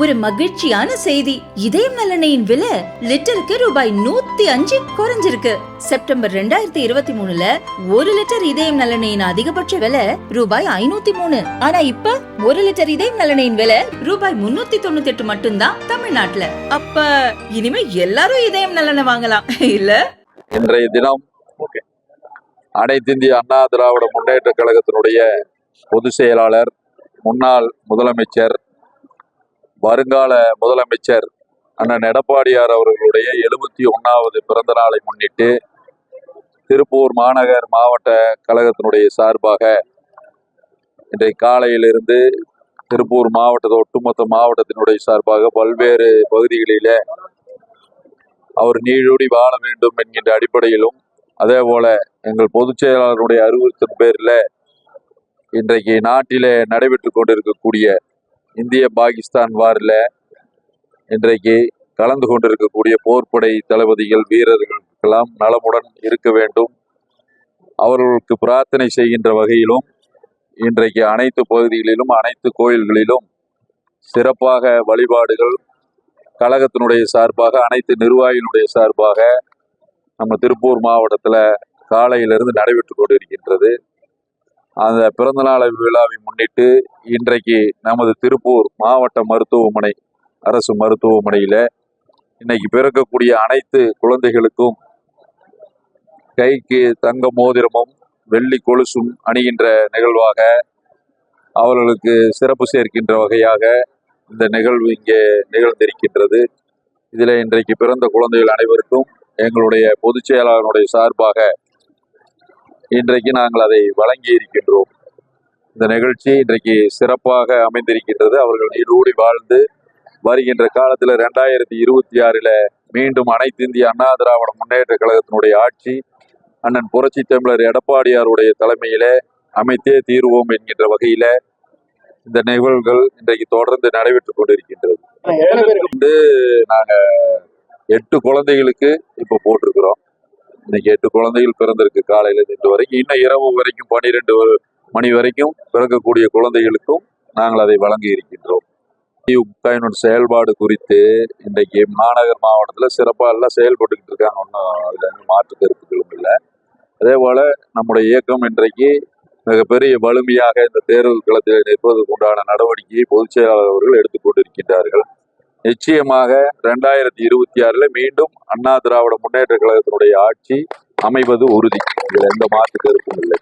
ஒரு மகிழ்ச்சியான செய்தி. இதயம் நலனையின் விலை லிட்டருக்கு ரூபாய் நூத்தி அஞ்சு குறைஞ்சிருக்கு. செப்டம்பர் ரெண்டாயிரத்தி இருபத்தி மூணுல ஒரு லிட்டர் இதயம் நலனையின் அதிகபட்ச விலை ரூபாய் ஐநூத்தி மூணு. ஆனா இப்ப ஒரு லிட்டர் இதயம் நலனையின் விலை ரூபாய் முன்னூத்தி தொண்ணூத்தி எட்டு மட்டும்தான் தமிழ்நாட்டுல. அப்ப இனிமே எல்லாரும் இதயம் நலனை வாங்கலாம். இல்ல? இன்றைய தினம் அனைத்திந்திய அண்ணா திராவிட முன்னேற்ற கழகத்தினுடைய பொதுச் செயலாளர் முன்னாள் முதலமைச்சர் வருங்கால முதலமைச்சர் அண்ணன் எடப்பாடியார் அவர்களுடைய எழுபத்தி ஒன்றாவது பிறந்த நாளை முன்னிட்டு திருப்பூர் மாநகர் மாவட்ட கழகத்தினுடைய சார்பாக இன்றைய காலையிலிருந்து திருப்பூர் மாவட்டத்தை ஒட்டுமொத்த மாவட்டத்தினுடைய சார்பாக பல்வேறு பகுதிகளில அவர் நீழூடி வாழ வேண்டும் என்கின்ற அடிப்படையிலும் அதே போல எங்கள் பொதுச் செயலாளருடைய அறிவுறுத்தின் பேரில் இன்றைக்கு நாட்டிலே நடைபெற்று கொண்டிருக்கக்கூடிய இந்திய பாகிஸ்தான் வாரில் இன்றைக்கு கலந்து கொண்டிருக்கக்கூடிய போர்ப்படை தளபதிகள் வீரர்களுக்கெல்லாம் நலமுடன் இருக்க வேண்டும். அவர்களுக்கு பிரார்த்தனை செய்கின்ற வகையிலும் இன்றைக்கு அனைத்து பகுதிகளிலும் அனைத்து கோயில்களிலும் சிறப்பாக வழிபாடுகள் கழகத்தினுடைய சார்பாக அனைத்து நிர்வாகிகளுடைய சார்பாக நம்ம திருப்பூர் மாவட்டத்தில் காலையிலிருந்து நடைபெற்று கொண்டிருக்கின்றது. அந்த பிறந்தநாள் விழாவை முன்னிட்டு இன்றைக்கு நமது திருப்பூர் மாவட்ட மருத்துவமனை அரசு மருத்துவமனையில் இன்னைக்கு பிறக்கக்கூடிய அனைத்து குழந்தைகளுக்கும் கைக்கு தங்க மோதிரமும் வெள்ளி கொலுசும் அணிகின்ற நிகழ்வாக அவர்களுக்கு சிறப்பு சேர்க்கின்ற வகையாக இந்த நிகழ்வு இங்கே நிகழ்ந்திருக்கின்றது. இதில் இன்றைக்கு பிறந்த குழந்தைகள் அனைவருக்கும் எங்களுடைய பொதுச் செயலாளருடைய சார்பாக இன்றைக்கு நாங்கள் அதை வழங்கி இருக்கின்றோம். இந்த நிகழ்ச்சி இன்றைக்கு சிறப்பாக அமைந்திருக்கின்றது. அவர்கள் நீடூடி வாழ்ந்து வருகின்ற காலத்தில் ரெண்டாயிரத்தி இருபத்தி ஆறில் மீண்டும் அனைத்து இந்திய அண்ணா திராவிட முன்னேற்ற கழகத்தினுடைய ஆட்சி அண்ணன் புரட்சி தமிழர் எடப்பாடியாருடைய தலைமையிலே அமைத்தே தீர்வோம் என்கின்ற வகையில இந்த நிகழ்வுகள் இன்றைக்கு தொடர்ந்து நடைபெற்றுக் கொண்டிருக்கின்றது. வந்து நாங்க எட்டு குழந்தைகளுக்கு இப்ப போட்டிருக்கிறோம். இன்னைக்கு எட்டு குழந்தைகள் பிறந்திருக்கு. காலையில இருந்து இன்று வரைக்கும். இன்னும் இரவு வரைக்கும் பன்னிரெண்டு மணி வரைக்கும் பிறக்கக்கூடிய குழந்தைகளுக்கும் நாங்கள் அதை வழங்கி இருக்கின்றோம். முத்தாயினோட செயல்பாடு குறித்து இன்றைக்கு மாநகர் மாவட்டத்தில் சிறப்பாக எல்லாம் செயல்பட்டுக்கிட்டு இருக்காங்க. ஒன்றும் அதில் வந்து மாற்று கருத்துக்களும் இல்லை. அதே போல் நம்முடைய இயக்கம் இன்றைக்கு மிகப்பெரிய வலிமையாக இந்த தேர்தல் களத்தில் நிற்பதற்கு உண்டான நடவடிக்கையை பொதுச் செயலாளர் அவர்கள் எடுத்துக்கொண்டிருக்கின்றார்கள் நிச்சயமாக ரெண்டாயிரத்தி இருபத்தி ஆறுல மீண்டும் அண்ணா திராவிட முன்னேற்ற கழகத்தினுடைய ஆட்சி அமைவது உறுதி. இதில் எந்த மாற்று கருத்தும் இல்லை.